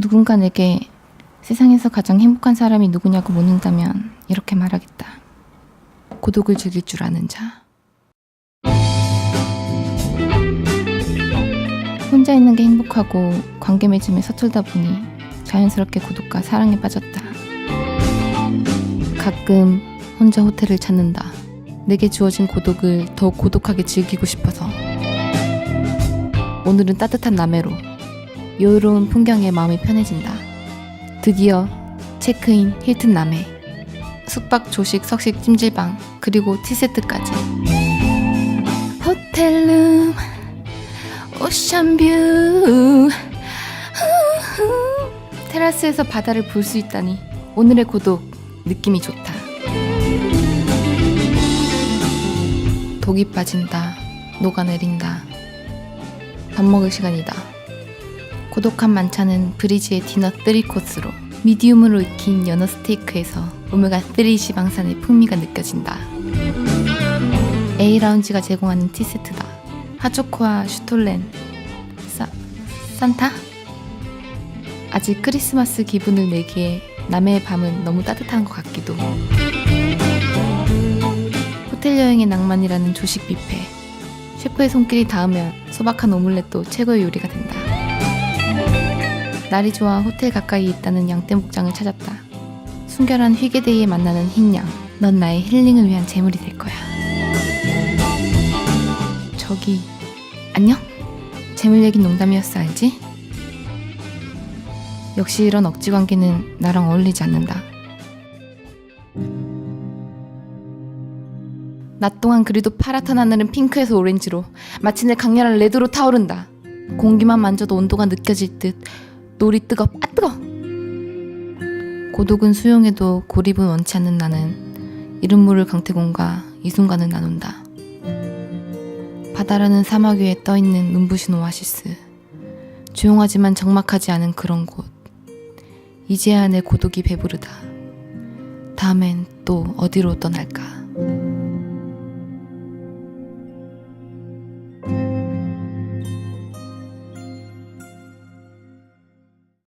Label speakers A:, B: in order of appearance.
A: 누군가 내게 세상에서 가장 행복한 사람이 누구냐고 묻는다면 이렇게 말하겠다. 고독을 즐길 줄 아는 자. 혼자 있는 게 행복하고 관계 맺음에 서툴다 보니 자연스럽게 고독과 사랑에 빠졌다. 가끔 혼자 호텔을 찾는다. 내게 주어진 고독을 더 고독하게 즐기고 싶어서. 오늘은 따뜻한 남해로 여유로운 풍경에 마음이 편해진다. 드디어 체크인 힐튼 남해. 숙박, 조식, 석식, 찜질방, 그리고 티세트까지. 호텔룸, 오션뷰. 테라스에서 바다를 볼 수 있다니 오늘의 고독 느낌이 좋다. 독이 빠진다. 녹아내린다. 밥 먹을 시간이다. 고독한 만찬은 브리지의 디너 3 코스로 미디움으로 익힌 연어 스테이크에서 오메가3 지방산의 풍미가 느껴진다. A라운지가 제공하는 티세트다. 하초코와 슈톨렌, 사, 산타? 아직 크리스마스 기분을 내기에 남해의 밤은 너무 따뜻한 것 같기도. 호텔 여행의 낭만이라는 조식 뷔페. 셰프의 손길이 닿으면 소박한 오믈렛도 최고의 요리가 된다. 날이 좋아 호텔 가까이 있다는 양떼 목장을 찾았다. 순결한 휘게데이에 만나는 흰 양. 넌 나의 힐링을 위한 재물이 될 거야. 저기 안녕? 재물 얘긴 농담이었어 알지? 역시 이런 억지 관계는 나랑 어울리지 않는다. 낮 동안 그리도 파랗던 하늘은 핑크에서 오렌지로 마침내 강렬한 레드로 타오른다. 공기만 만져도 온도가 느껴질 듯 놀이 뜨겁 아 뜨거. 고독은 수용해도 고립은 원치 않는 나는 이름 모를 강태공과 이 순간을 나눈다. 바다라는 사막 위에 떠 있는 눈부신 오아시스. 조용하지만 적막하지 않은 그런 곳. 이제야 내 고독이 배부르다. 다음엔 또 어디로 떠날까?